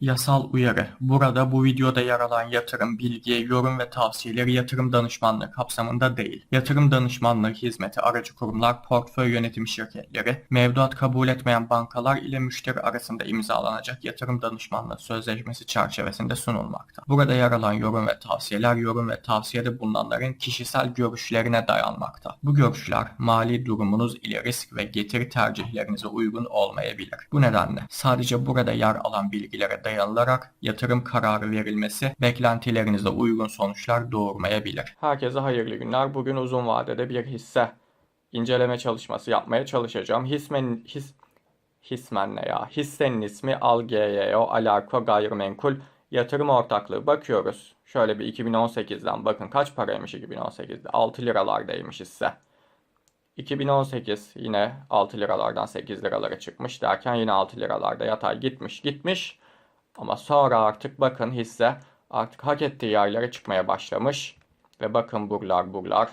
Yasal uyarı. Burada bu videoda yer alan yatırım, bilgi, yorum ve tavsiyeleri yatırım danışmanlığı kapsamında değil. Yatırım danışmanlığı hizmeti aracı kurumlar, portföy yönetim şirketleri, mevduat kabul etmeyen bankalar ile müşteri arasında imzalanacak yatırım danışmanlığı sözleşmesi çerçevesinde sunulmakta. Burada yer alan yorum ve tavsiyeler, yorum ve tavsiyede bulunanların kişisel görüşlerine dayanmakta. Bu görüşler mali durumunuz ile risk ve getiri tercihlerinize uygun olmayabilir. Bu nedenle sadece burada yer alan bilgilere dayanılarak yatırım kararı verilmesi beklentilerinize uygun sonuçlar doğurmayabilir. Herkese hayırlı günler. Bugün uzun vadede bir hisse inceleme çalışması yapmaya çalışacağım. Hismen, his, Hismen ne ya? Hissenin ismi Algeo Alarko Gayrimenkul Yatırım Ortaklığı. Bakıyoruz. Şöyle bir 2018'den bakın kaç paraymış 2018'de? 6 liralardaymış hisse. 2018 yine 6 liralardan 8 liralara çıkmış derken yine 6 liralarda yatay gitmiş gitmiş. Ama sonra artık bakın hisse artık hak ettiği yerlere çıkmaya başlamış. Ve bakın buralar buralar.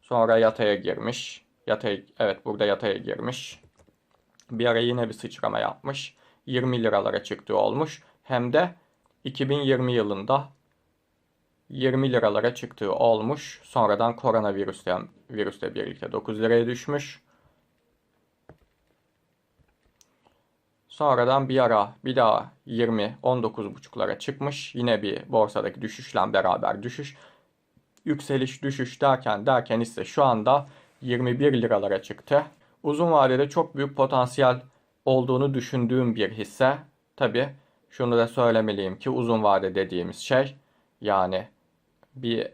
Sonra yataya girmiş. Yatay, evet burada yataya girmiş. Bir ara yine bir sıçrama yapmış. 20 liralara çıktığı olmuş. Hem de 2020 yılında 20 liralara çıktığı olmuş. Sonradan koronavirüsle virüsle birlikte 9 liraya düşmüş. Sonradan bir ara bir daha 20 19,5'lara çıkmış. Yine bir borsadaki düşüşle beraber düşüş. Yükseliş düşüş derken derken ise şu anda 21 liralara çıktı. Uzun vadede çok büyük potansiyel olduğunu düşündüğüm bir hisse. Tabi şunu da söylemeliyim ki uzun vade dediğimiz şey yani bir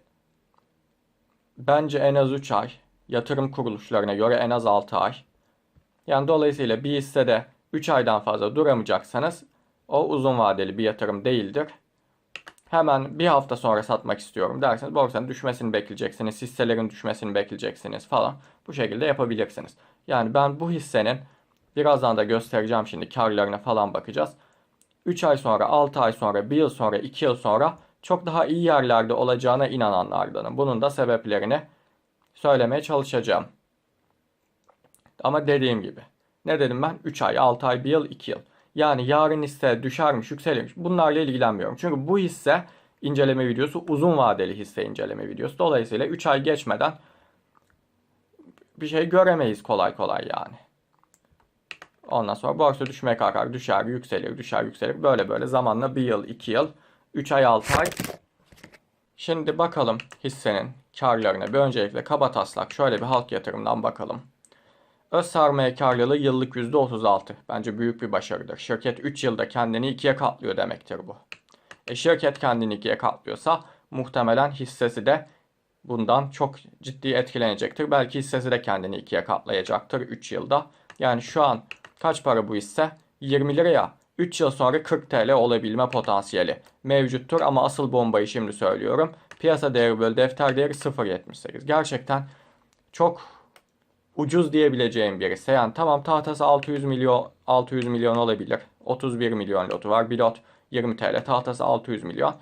bence en az 3 ay yatırım kuruluşlarına göre en az 6 ay. Yani dolayısıyla bir hissede 3 aydan fazla duramayacaksanız o uzun vadeli bir yatırım değildir. Hemen bir hafta sonra satmak istiyorum derseniz borsanın düşmesini bekleyeceksiniz, hisselerin düşmesini bekleyeceksiniz falan. Bu şekilde yapabilirsiniz. Yani ben bu hissenin birazdan da göstereceğim şimdi karlarına falan bakacağız. 3 ay sonra, 6 ay sonra, 1 yıl sonra, 2 yıl sonra çok daha iyi yerlerde olacağına inananlardanım. Bunun da sebeplerini söylemeye çalışacağım. Ama dediğim gibi. Ne dedim ben? 3 ay, 6 ay, 1 yıl, 2 yıl. Yani yarın hisse düşermiş, yükselirmiş. Bunlarla ilgilenmiyorum. Çünkü bu hisse inceleme videosu uzun vadeli hisse inceleme videosu. Dolayısıyla 3 ay geçmeden bir şey göremeyiz kolay kolay yani. Ondan sonra borsa düşmeye kalkar, düşer, yükselir, düşer, yükselir. Böyle böyle zamanla 1 yıl, 2 yıl 3 ay 6 ay. Şimdi bakalım hissenin karlarına. Bir öncelikle kaba taslak şöyle bir halk yatırımdan bakalım. Öz sermaye karlılığı yıllık %36. Bence büyük bir başarıdır. Şirket 3 yılda kendini ikiye katlıyor demektir bu. E şirket kendini ikiye katlıyorsa muhtemelen hissesi de bundan çok ciddi etkilenecektir. Belki hissesi de kendini ikiye katlayacaktır 3 yılda. Yani şu an kaç para bu hisse? 20 liraya 3 yıl sonra 40 TL olabilme potansiyeli mevcuttur ama asıl bombayı şimdi söylüyorum. Piyasa değeri bölü defter değeri 0.78. Gerçekten çok ucuz diyebileceğim birisi. Yani tamam tahtası 600 milyon 600 milyon olabilir. 31 milyon lotu var. Bir lot 20 TL. Tahtası 600 milyon.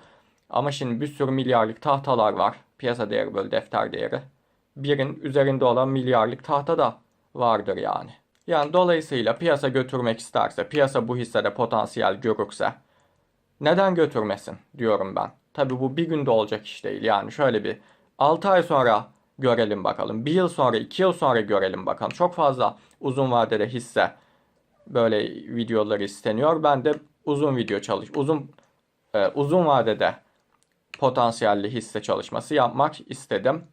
Ama şimdi bir sürü milyarlık tahtalar var. Piyasa değeri bölü defter değeri. Birin üzerinde olan milyarlık tahta da vardır yani. Yani dolayısıyla piyasa götürmek isterse, piyasa bu hissede potansiyel görürse neden götürmesin diyorum ben. Tabi bu bir günde olacak iş değil. Yani şöyle bir 6 ay sonra görelim bakalım. Bir yıl sonra, iki yıl sonra görelim bakalım. Çok fazla uzun vadede hisse böyle videoları isteniyor. Ben de uzun video çalış, uzun e, uzun vadede potansiyelli hisse çalışması yapmak istedim.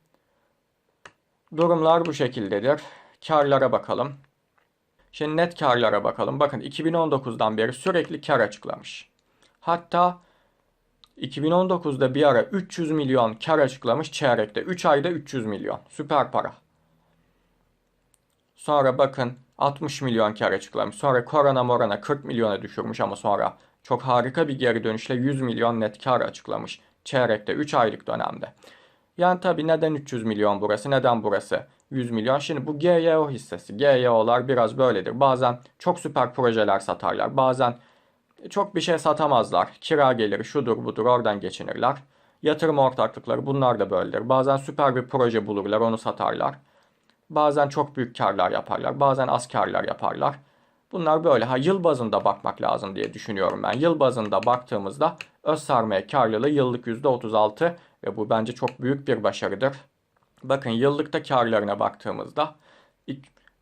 Durumlar bu şekildedir. Karlara bakalım. Şimdi net karlara bakalım. Bakın 2019'dan beri sürekli kar açıklamış. Hatta 2019'da bir ara 300 milyon kar açıklamış çeyrekte. 3 ayda 300 milyon. Süper para. Sonra bakın 60 milyon kar açıklamış. Sonra korona morana 40 milyona düşürmüş ama sonra çok harika bir geri dönüşle 100 milyon net kar açıklamış. Çeyrekte 3 aylık dönemde. Yani tabi neden 300 milyon burası neden burası 100 milyon. Şimdi bu GYO hissesi. GYO'lar biraz böyledir. Bazen çok süper projeler satarlar. Bazen çok bir şey satamazlar. Kira geliri şudur budur oradan geçinirler. Yatırım ortaklıkları bunlar da böyledir. Bazen süper bir proje bulurlar onu satarlar. Bazen çok büyük karlar yaparlar. Bazen az karlar yaparlar. Bunlar böyle. Ha yıl bazında bakmak lazım diye düşünüyorum ben. Yıl bazında baktığımızda öz sermaye karlılığı yıllık %36 ve bu bence çok büyük bir başarıdır. Bakın yıllıkta karlarına baktığımızda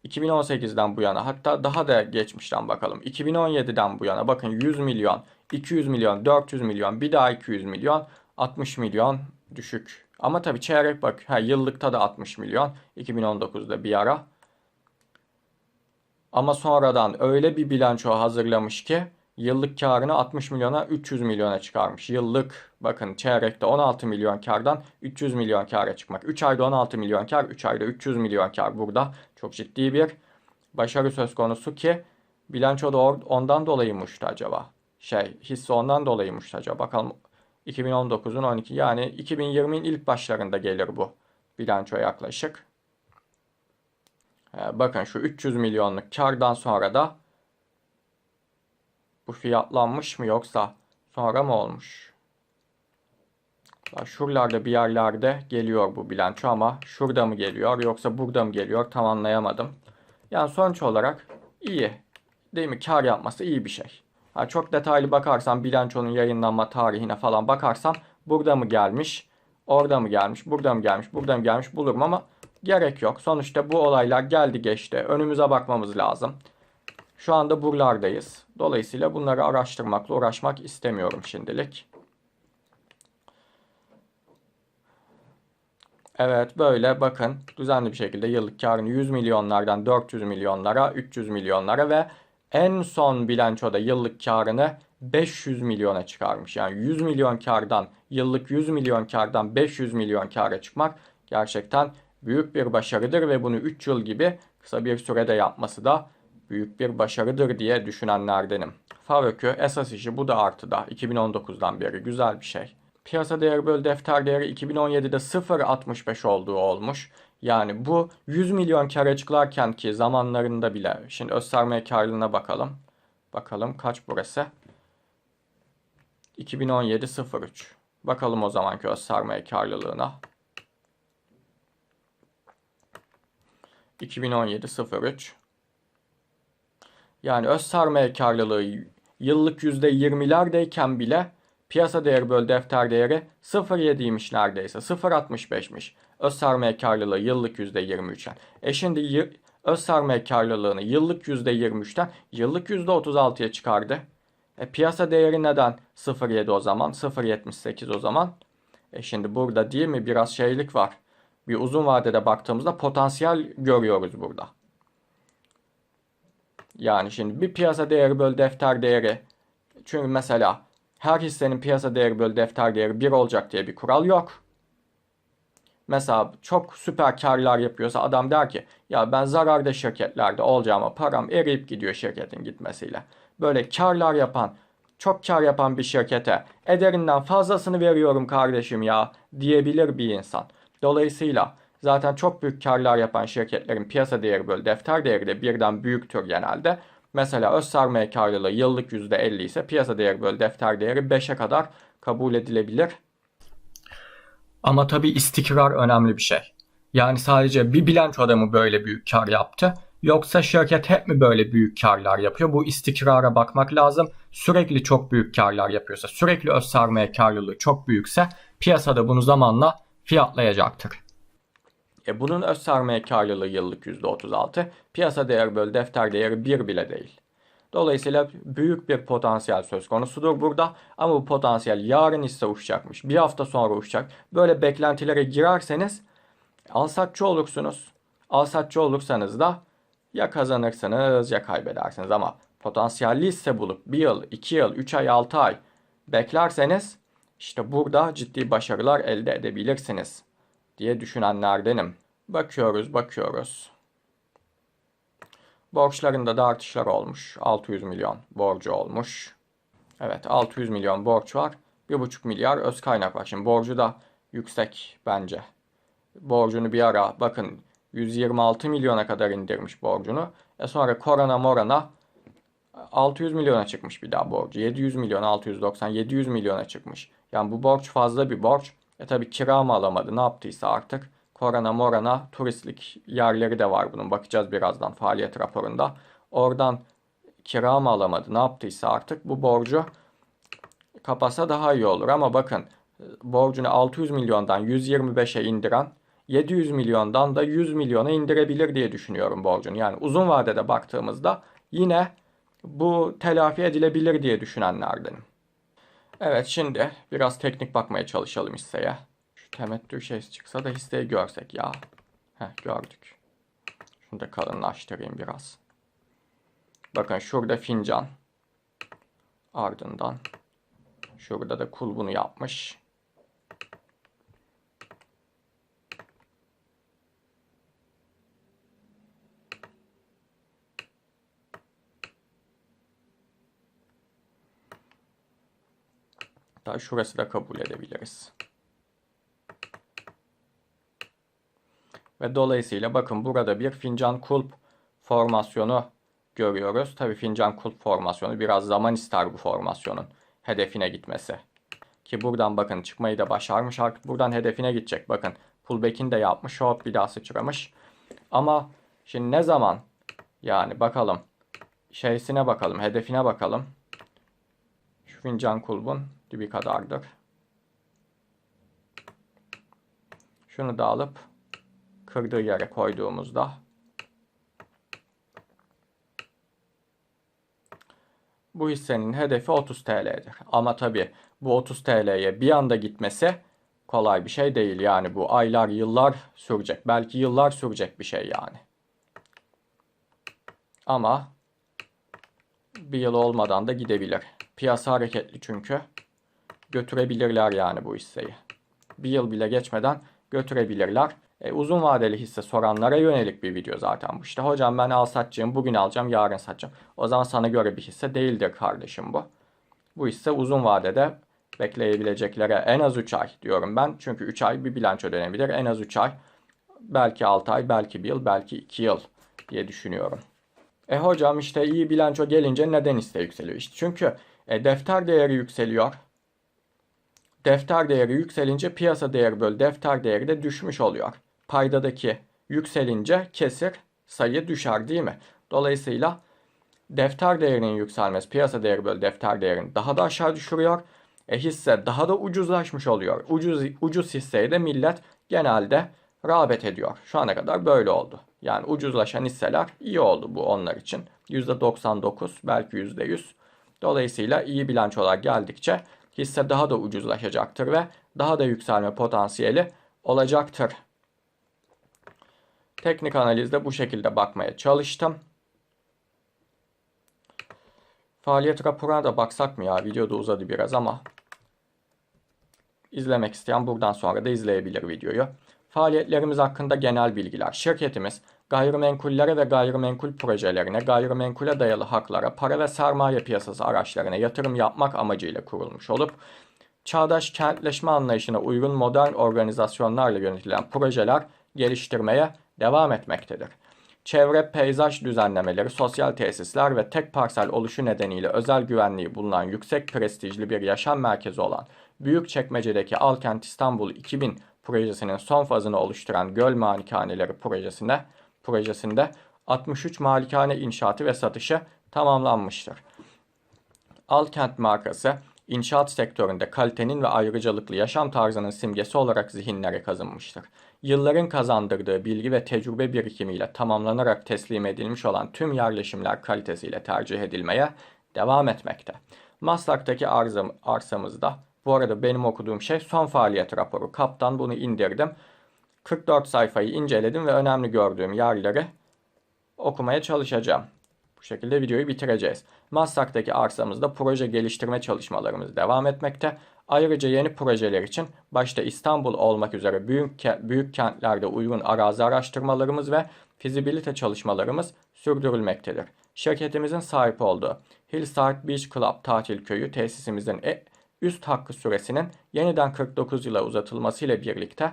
2018'den bu yana hatta daha da geçmişten bakalım. 2017'den bu yana bakın 100 milyon, 200 milyon, 400 milyon, bir daha 200 milyon, 60 milyon düşük. Ama tabii çeyrek bak ha, yıllıkta da 60 milyon 2019'da bir ara. Ama sonradan öyle bir bilanço hazırlamış ki yıllık karını 60 milyona 300 milyona çıkarmış. Yıllık bakın çeyrekte 16 milyon kardan 300 milyon kara çıkmak. 3 ayda 16 milyon kar, 3 ayda 300 milyon kar burada. Çok ciddi bir başarı söz konusu ki bilanço da ondan dolayıymıştı acaba. Şey hisse ondan dolayıymıştı acaba. Bakalım 2019'un 12 yani 2020'in ilk başlarında gelir bu bilanço yaklaşık. Ee, bakın şu 300 milyonluk kardan sonra da bu fiyatlanmış mı yoksa sonra mı olmuş? Şuralarda bir yerlerde geliyor bu bilanço ama şurada mı geliyor yoksa burada mı geliyor tam anlayamadım. Yani sonuç olarak iyi. Değil mi? Kar yapması iyi bir şey. Ha, çok detaylı bakarsam bilançonun yayınlanma tarihine falan bakarsam burada mı gelmiş, orada mı gelmiş, burada mı gelmiş, burada mı gelmiş bulurum ama gerek yok. Sonuçta bu olaylar geldi geçti. Önümüze bakmamız lazım. Şu anda buralardayız. Dolayısıyla bunları araştırmakla uğraşmak istemiyorum şimdilik. Evet böyle bakın düzenli bir şekilde yıllık karını 100 milyonlardan 400 milyonlara, 300 milyonlara ve en son bilançoda yıllık karını 500 milyona çıkarmış. Yani 100 milyon kardan yıllık 100 milyon kardan 500 milyon kara çıkmak gerçekten büyük bir başarıdır ve bunu 3 yıl gibi kısa bir sürede yapması da büyük bir başarıdır diye düşünenlerdenim. Favökü esas işi bu da artıda 2019'dan beri güzel bir şey. Piyasa değeri bölü defter değeri 2017'de 0.65 olduğu olmuş. Yani bu 100 milyon kar açıklarken ki zamanlarında bile. Şimdi öz sermaye karlılığına bakalım. Bakalım kaç burası? 2017 03. Bakalım o zamanki öz sermaye karlılığına. 2017 03. Yani öz sermaye karlılığı yıllık %20'lerdeyken bile piyasa değeri bölü defter değeri 0.7'ymiş neredeyse. 0.65'miş. Öz sermaye karlılığı yıllık %23'ten. E şimdi öz sermaye karlılığını yıllık %23'ten yıllık %36'ya çıkardı. E piyasa değeri neden 0.7 o zaman? 0.78 o zaman. E şimdi burada değil mi biraz şeylik var. Bir uzun vadede baktığımızda potansiyel görüyoruz burada. Yani şimdi bir piyasa değeri bölü defter değeri. Çünkü mesela her hissenin piyasa değeri bölü defter değeri 1 olacak diye bir kural yok. Mesela çok süper karlar yapıyorsa adam der ki ya ben zararda şirketlerde olacağıma param eriyip gidiyor şirketin gitmesiyle. Böyle karlar yapan, çok kar yapan bir şirkete ederinden fazlasını veriyorum kardeşim ya diyebilir bir insan. Dolayısıyla zaten çok büyük karlar yapan şirketlerin piyasa değeri bölü defter değeri de birden büyüktür genelde. Mesela öz sermaye karlılığı yıllık %50 ise piyasa değeri bölü defter değeri 5'e kadar kabul edilebilir. Ama tabi istikrar önemli bir şey. Yani sadece bir bilançoda mı böyle büyük kar yaptı? Yoksa şirket hep mi böyle büyük karlar yapıyor? Bu istikrara bakmak lazım. Sürekli çok büyük karlar yapıyorsa, sürekli öz sermaye karlılığı çok büyükse piyasada bunu zamanla fiyatlayacaktır. E bunun öz sermaye karlılığı yıllık %36, piyasa değeri bölü defter değeri 1 bile değil. Dolayısıyla büyük bir potansiyel söz konusudur burada. Ama bu potansiyel yarın ise uçacakmış. Bir hafta sonra uçacak. Böyle beklentilere girerseniz alsatçı olursunuz. Alsatçı olursanız da ya kazanırsınız ya kaybedersiniz. Ama potansiyelli hisse bulup 1 yıl, 2 yıl, 3 ay, 6 ay beklerseniz işte burada ciddi başarılar elde edebilirsiniz diye düşünenlerdenim. Bakıyoruz, bakıyoruz. Borçlarında da artışlar olmuş. 600 milyon borcu olmuş. Evet 600 milyon borç var. 1,5 milyar öz kaynak var. Şimdi borcu da yüksek bence. Borcunu bir ara bakın 126 milyona kadar indirmiş borcunu. E sonra korona morana 600 milyona çıkmış bir daha borcu. 700 milyon 690 700 milyona çıkmış. Yani bu borç fazla bir borç. E tabi kira mı alamadı ne yaptıysa artık. Korana Morana turistlik yerleri de var bunun. Bakacağız birazdan faaliyet raporunda. Oradan kira mı alamadı ne yaptıysa artık bu borcu kapasa daha iyi olur. Ama bakın borcunu 600 milyondan 125'e indiren 700 milyondan da 100 milyona indirebilir diye düşünüyorum borcunu. Yani uzun vadede baktığımızda yine bu telafi edilebilir diye düşünenlerdenim. Evet şimdi biraz teknik bakmaya çalışalım hisseye. Şu temettü şeysi çıksa da hisseyi görsek ya. Heh gördük. Şunu da kalınlaştırayım biraz. Bakın şurada fincan. Ardından şurada da kulbunu yapmış. Hatta şurası da kabul edebiliriz. Ve dolayısıyla bakın burada bir fincan kulp formasyonu görüyoruz. Tabii fincan kulp formasyonu biraz zaman ister bu formasyonun hedefine gitmesi. Ki buradan bakın çıkmayı da başarmış artık buradan hedefine gidecek. Bakın pullback'ini de yapmış hop bir daha sıçramış. Ama şimdi ne zaman yani bakalım şeysine bakalım hedefine bakalım. Şu fincan kulbun dibi kadardır. Şunu da alıp kırdığı yere koyduğumuzda bu hissenin hedefi 30 TL'dir. Ama tabi bu 30 TL'ye bir anda gitmesi kolay bir şey değil. Yani bu aylar, yıllar sürecek. Belki yıllar sürecek bir şey yani. Ama bir yıl olmadan da gidebilir. Piyasa hareketli çünkü. Götürebilirler yani bu hisseyi. Bir yıl bile geçmeden götürebilirler. E, uzun vadeli hisse soranlara yönelik bir video zaten bu. İşte hocam ben al satacağım, bugün alacağım, yarın satacağım. O zaman sana göre bir hisse değildir kardeşim bu. Bu hisse uzun vadede bekleyebileceklere en az 3 ay diyorum ben. Çünkü 3 ay bir bilanço dönebilir. En az 3 ay, belki 6 ay, belki 1 yıl, belki 2 yıl diye düşünüyorum. E hocam işte iyi bilanço gelince neden hisse yükseliyor? İşte çünkü e, defter değeri yükseliyor. Defter değeri yükselince piyasa değeri bölü defter değeri de düşmüş oluyor. Paydadaki yükselince kesir sayı düşer değil mi? Dolayısıyla defter değerinin yükselmesi piyasa değeri bölü defter değerini daha da aşağı düşürüyor. E hisse daha da ucuzlaşmış oluyor. Ucuz, ucuz hisseye de millet genelde rağbet ediyor. Şu ana kadar böyle oldu. Yani ucuzlaşan hisseler iyi oldu bu onlar için. %99 belki %100. Dolayısıyla iyi bilançolar geldikçe hisse daha da ucuzlaşacaktır ve daha da yükselme potansiyeli olacaktır. Teknik analizde bu şekilde bakmaya çalıştım. Faaliyet raporuna da baksak mı ya? Video da uzadı biraz ama. İzlemek isteyen buradan sonra da izleyebilir videoyu. Faaliyetlerimiz hakkında genel bilgiler. Şirketimiz gayrimenkullere ve gayrimenkul projelerine, gayrimenkule dayalı haklara, para ve sermaye piyasası araçlarına yatırım yapmak amacıyla kurulmuş olup, çağdaş kentleşme anlayışına uygun modern organizasyonlarla yönetilen projeler geliştirmeye devam etmektedir. Çevre, peyzaj düzenlemeleri, sosyal tesisler ve tek parsel oluşu nedeniyle özel güvenliği bulunan yüksek prestijli bir yaşam merkezi olan Büyükçekmece'deki Alkent İstanbul 2000 projesinin son fazını oluşturan Göl Malikaneleri projesine, projesinde 63 malikane inşaatı ve satışı tamamlanmıştır. Alkent markası inşaat sektöründe kalitenin ve ayrıcalıklı yaşam tarzının simgesi olarak zihinlere kazınmıştır. Yılların kazandırdığı bilgi ve tecrübe birikimiyle tamamlanarak teslim edilmiş olan tüm yerleşimler kalitesiyle tercih edilmeye devam etmekte. Maslak'taki arzam, arsamızda bu arada benim okuduğum şey son faaliyet raporu. Kaptan bunu indirdim. 44 sayfayı inceledim ve önemli gördüğüm yerleri okumaya çalışacağım. Bu şekilde videoyu bitireceğiz. Maslak'taki arsamızda proje geliştirme çalışmalarımız devam etmekte. Ayrıca yeni projeler için başta İstanbul olmak üzere büyük, büyük kentlerde uygun arazi araştırmalarımız ve fizibilite çalışmalarımız sürdürülmektedir. Şirketimizin sahip olduğu Hillside Beach Club tatil köyü tesisimizin e üst hakkı süresinin yeniden 49 yıla uzatılmasıyla birlikte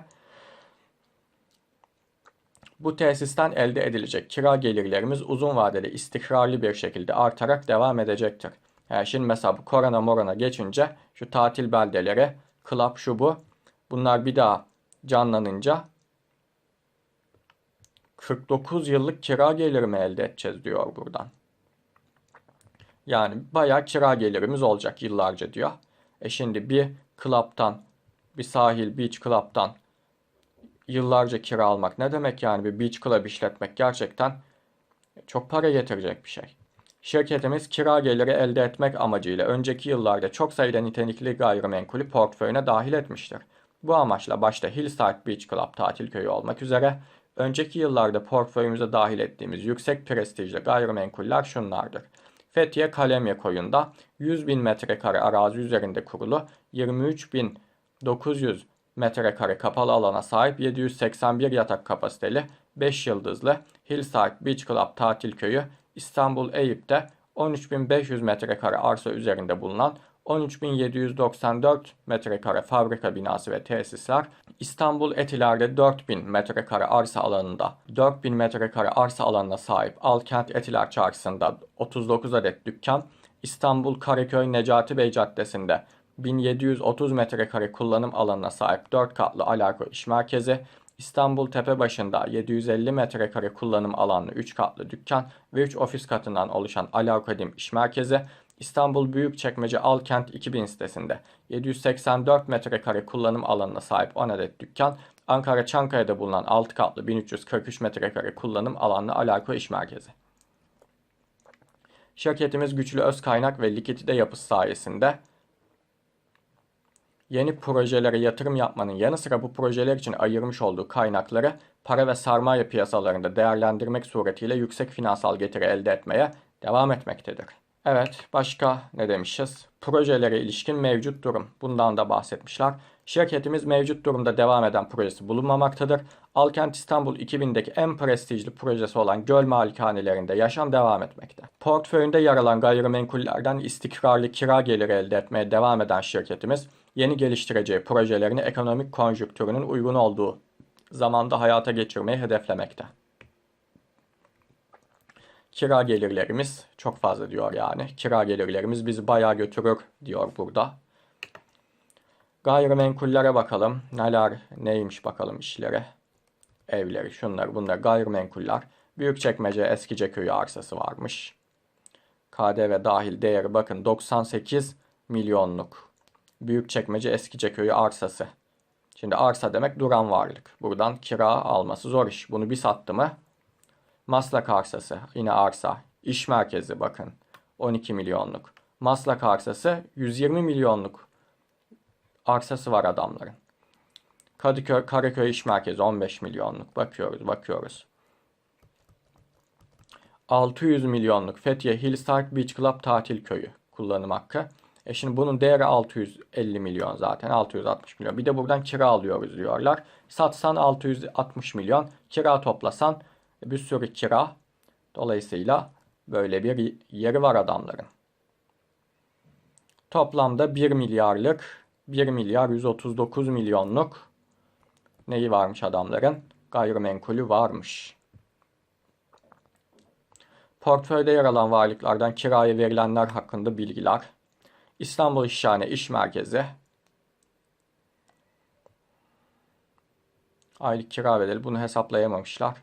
bu tesisten elde edilecek kira gelirlerimiz uzun vadede istikrarlı bir şekilde artarak devam edecektir. Yani şimdi mesela bu korona morona geçince şu tatil beldeleri, club şu bu bunlar bir daha canlanınca 49 yıllık kira geliri mi elde edeceğiz diyor buradan. Yani bayağı kira gelirimiz olacak yıllarca diyor. E şimdi bir club'tan, bir sahil beach club'tan yıllarca kira almak ne demek yani bir beach club işletmek gerçekten çok para getirecek bir şey. Şirketimiz kira geliri elde etmek amacıyla önceki yıllarda çok sayıda nitelikli gayrimenkulü portföyüne dahil etmiştir. Bu amaçla başta Hillside Beach Club tatil köyü olmak üzere önceki yıllarda portföyümüze dahil ettiğimiz yüksek prestijli gayrimenkuller şunlardır. Fethiye Kalemye koyunda 100 bin metrekare arazi üzerinde kurulu 23.900 metrekare kapalı alana sahip 781 yatak kapasiteli 5 yıldızlı Hillside Beach Club tatil köyü İstanbul Eyüp'te 13.500 metrekare arsa üzerinde bulunan 13.794 metrekare fabrika binası ve tesisler, İstanbul Etiler'de 4000 metrekare arsa alanında 4000 metrekare arsa alanına sahip Alkent Etiler Çarşısı'nda 39 adet dükkan, İstanbul Karaköy Necati Bey Caddesi'nde 1730 metrekare kullanım alanına sahip 4 katlı Alarko İş Merkezi, İstanbul Tepebaşı'nda 750 metrekare kullanım alanlı 3 katlı dükkan ve 3 ofis katından oluşan Alarkodim İş Merkezi, İstanbul Büyükçekmece Alkent 2000 sitesinde 784 metrekare kullanım alanına sahip 10 adet dükkan, Ankara Çankaya'da bulunan 6 katlı 1343 metrekare kullanım alanlı Alarko İş Merkezi. Şirketimiz güçlü öz kaynak ve likidite yapısı sayesinde yeni projelere yatırım yapmanın yanı sıra bu projeler için ayırmış olduğu kaynakları para ve sermaye piyasalarında değerlendirmek suretiyle yüksek finansal getiri elde etmeye devam etmektedir. Evet, başka ne demişiz? Projelere ilişkin mevcut durum. Bundan da bahsetmişler. Şirketimiz mevcut durumda devam eden projesi bulunmamaktadır. Alkent İstanbul 2000'deki en prestijli projesi olan Göl Malikanelerinde yaşam devam etmekte. Portföyünde yer alan gayrimenkullerden istikrarlı kira geliri elde etmeye devam eden şirketimiz, yeni geliştireceği projelerini ekonomik konjüktürünün uygun olduğu zamanda hayata geçirmeyi hedeflemekte. Kira gelirlerimiz çok fazla diyor yani. Kira gelirlerimiz bizi bayağı götürür diyor burada. Gayrimenkullere bakalım. Neler neymiş bakalım işleri. Evleri şunlar bunlar gayrimenkuller. Büyükçekmece Eskice köyü arsası varmış. KDV dahil değeri bakın 98 milyonluk. Büyükçekmece Eskice köyü arsası. Şimdi arsa demek duran varlık. Buradan kira alması zor iş. Bunu bir sattı mı Maslak arsası yine arsa. İş merkezi bakın 12 milyonluk. Maslak arsası 120 milyonluk arsası var adamların. Kadıköy, Karaköy İş Merkezi 15 milyonluk. Bakıyoruz, bakıyoruz. 600 milyonluk Fethiye Hillside Beach Club tatil köyü kullanım hakkı. E şimdi bunun değeri 650 milyon zaten. 660 milyon. Bir de buradan kira alıyoruz diyorlar. Satsan 660 milyon. Kira toplasan bir sürü kira. Dolayısıyla böyle bir yeri var adamların. Toplamda 1 milyarlık 1 milyar 139 milyonluk neyi varmış adamların? Gayrimenkulü varmış. Portföyde yer alan varlıklardan kiraya verilenler hakkında bilgiler. İstanbul İşhane İş Merkezi. Aylık kira bedeli bunu hesaplayamamışlar.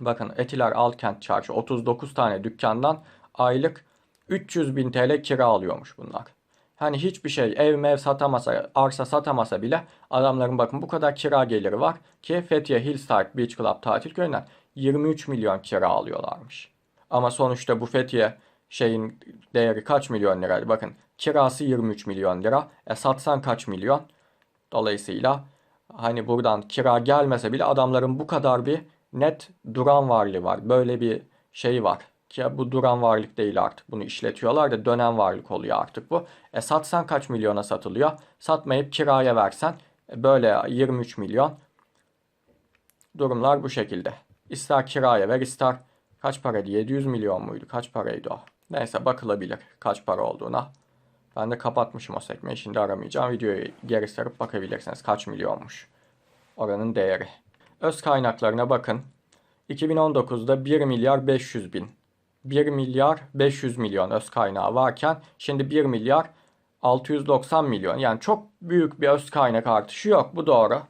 Bakın Etiler Alkent Çarşı 39 tane dükkandan aylık 300 bin TL kira alıyormuş bunlar. Hani hiçbir şey ev mev satamasa, arsa satamasa bile adamların bakın bu kadar kira geliri var ki Fethiye Hillside Beach Club tatil köyünden 23 milyon kira alıyorlarmış. Ama sonuçta bu Fethiye şeyin değeri kaç milyon liraydı? Bakın kirası 23 milyon lira. E satsan kaç milyon? Dolayısıyla hani buradan kira gelmese bile adamların bu kadar bir net duran varlığı var. Böyle bir şey var. Ki bu duran varlık değil artık. Bunu işletiyorlar da dönen varlık oluyor artık bu. E satsan kaç milyona satılıyor? Satmayıp kiraya versen e, böyle 23 milyon. Durumlar bu şekilde. İster kiraya ver ister kaç paraydı? 700 milyon muydu? Kaç paraydı o? Neyse bakılabilir kaç para olduğuna. Ben de kapatmışım o sekmeyi. Şimdi aramayacağım. Videoyu geri sarıp bakabilirsiniz kaç milyonmuş. Oranın değeri. Öz kaynaklarına bakın. 2019'da 1 milyar 500 bin. 1 milyar 500 milyon öz kaynağı varken şimdi 1 milyar 690 milyon. Yani çok büyük bir öz kaynak artışı yok. Bu doğru.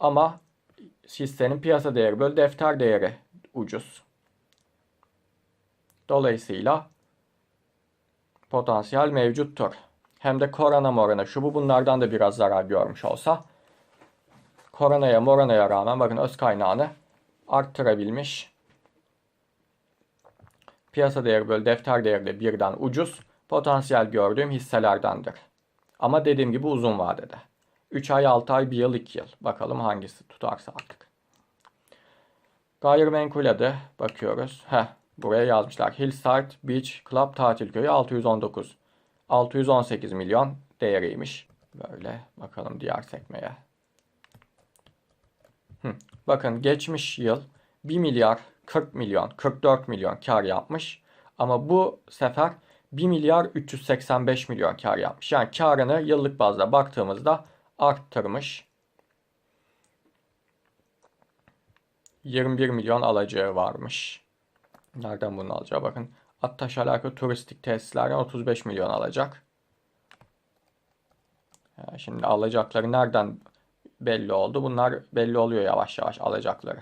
Ama hissenin piyasa değeri böyle defter değeri ucuz. Dolayısıyla potansiyel mevcuttur. Hem de korona morona şu bu bunlardan da biraz zarar görmüş olsa koronaya moronaya rağmen bakın öz kaynağını arttırabilmiş. Piyasa değeri bölü defter değeri de birden ucuz potansiyel gördüğüm hisselerdendir. Ama dediğim gibi uzun vadede. 3 ay, 6 ay, 1 yıl, 2 yıl. Bakalım hangisi tutarsa artık. Gayrimenkul adı bakıyoruz. Heh, buraya yazmışlar. Hillside Beach Club tatil köyü 619. 618 milyon değeriymiş. Böyle bakalım diğer sekmeye. Hı. Bakın geçmiş yıl 1 milyar 40 milyon, 44 milyon kar yapmış. Ama bu sefer 1 milyar 385 milyon kar yapmış. Yani karını yıllık bazda baktığımızda arttırmış. 21 milyon alacağı varmış. Nereden bunu alacağı bakın. Attaş alakalı turistik tesislerden 35 milyon alacak. Şimdi alacakları nereden belli oldu? Bunlar belli oluyor yavaş yavaş alacakları.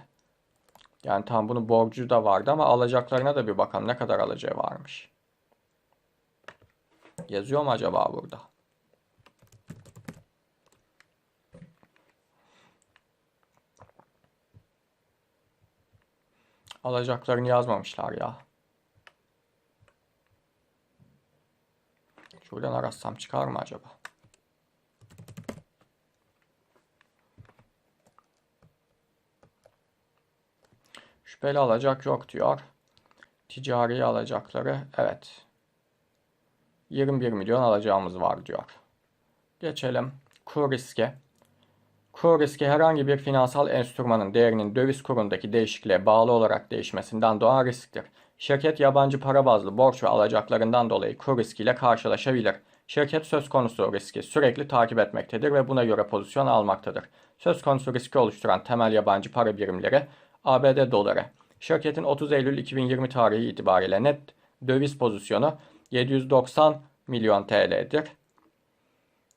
Yani tam bunun borcu da vardı ama alacaklarına da bir bakalım ne kadar alacağı varmış. Yazıyor mu acaba burada? Alacaklarını yazmamışlar ya. Şuradan aratsam çıkar mı acaba? Şüpheli alacak yok diyor. Ticari alacakları evet. 21 milyon alacağımız var diyor. Geçelim kur riske. Kur riski herhangi bir finansal enstrümanın değerinin döviz kurundaki değişikliğe bağlı olarak değişmesinden doğan risktir. Şirket yabancı para bazlı borç ve alacaklarından dolayı kur riskiyle karşılaşabilir. Şirket söz konusu riski sürekli takip etmektedir ve buna göre pozisyon almaktadır. Söz konusu riski oluşturan temel yabancı para birimleri ABD doları. Şirketin 30 Eylül 2020 tarihi itibariyle net döviz pozisyonu 790 milyon TL'dir.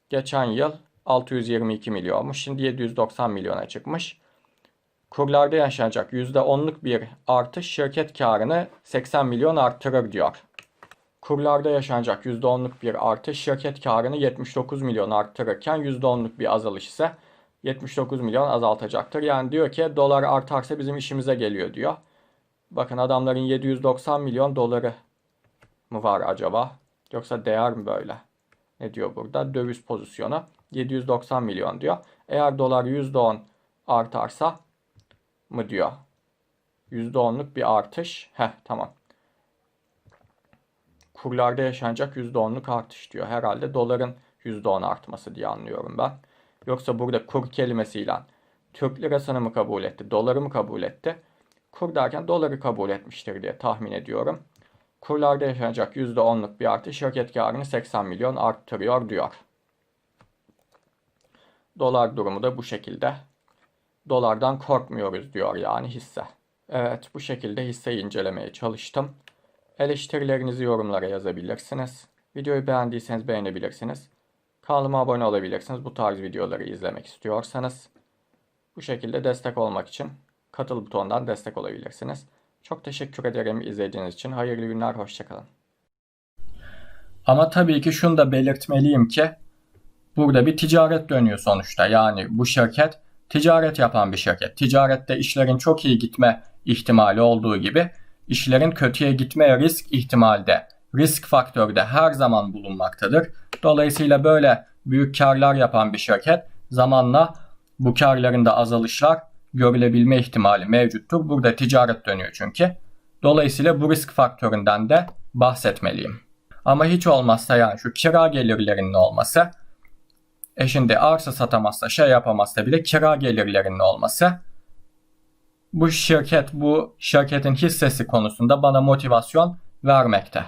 Geçen yıl 622 milyonmuş. Şimdi 790 milyona çıkmış. Kurlarda yaşanacak %10'luk bir artış şirket karını 80 milyon arttırır diyor. Kurlarda yaşanacak %10'luk bir artış şirket karını 79 milyon arttırırken %10'luk bir azalış ise 79 milyon azaltacaktır. Yani diyor ki dolar artarsa bizim işimize geliyor diyor. Bakın adamların 790 milyon doları mı var acaba? Yoksa değer mi böyle? Ne diyor burada? Döviz pozisyonu 790 milyon diyor. Eğer dolar %10 artarsa mı diyor? %10'luk bir artış. Heh tamam. Kurlarda yaşanacak %10'luk artış diyor. Herhalde doların %10 artması diye anlıyorum ben. Yoksa burada kur kelimesiyle Türk lirasını mı kabul etti, doları mı kabul etti? Kur derken doları kabul etmiştir diye tahmin ediyorum. Kurlarda yaşanacak %10'luk bir artış şirket karını 80 milyon arttırıyor diyor. Dolar durumu da bu şekilde. Dolardan korkmuyoruz diyor yani hisse. Evet bu şekilde hisseyi incelemeye çalıştım. Eleştirilerinizi yorumlara yazabilirsiniz. Videoyu beğendiyseniz beğenebilirsiniz. Kanalıma abone olabilirsiniz bu tarz videoları izlemek istiyorsanız. Bu şekilde destek olmak için katıl butonundan destek olabilirsiniz. Çok teşekkür ederim izlediğiniz için. Hayırlı günler, hoşçakalın. Ama tabii ki şunu da belirtmeliyim ki burada bir ticaret dönüyor sonuçta. Yani bu şirket ticaret yapan bir şirket. Ticarette işlerin çok iyi gitme ihtimali olduğu gibi işlerin kötüye gitmeye risk ihtimalde, risk faktörü de her zaman bulunmaktadır. Dolayısıyla böyle büyük karlar yapan bir şirket zamanla bu karlarında azalışlar görülebilme ihtimali mevcuttur. Burada ticaret dönüyor çünkü. Dolayısıyla bu risk faktöründen de bahsetmeliyim. Ama hiç olmazsa yani şu kira gelirlerinin olması, e şimdi arsa satamazsa şey yapamazsa bile kira gelirlerinin olması bu şirket bu şirketin hissesi konusunda bana motivasyon vermekte.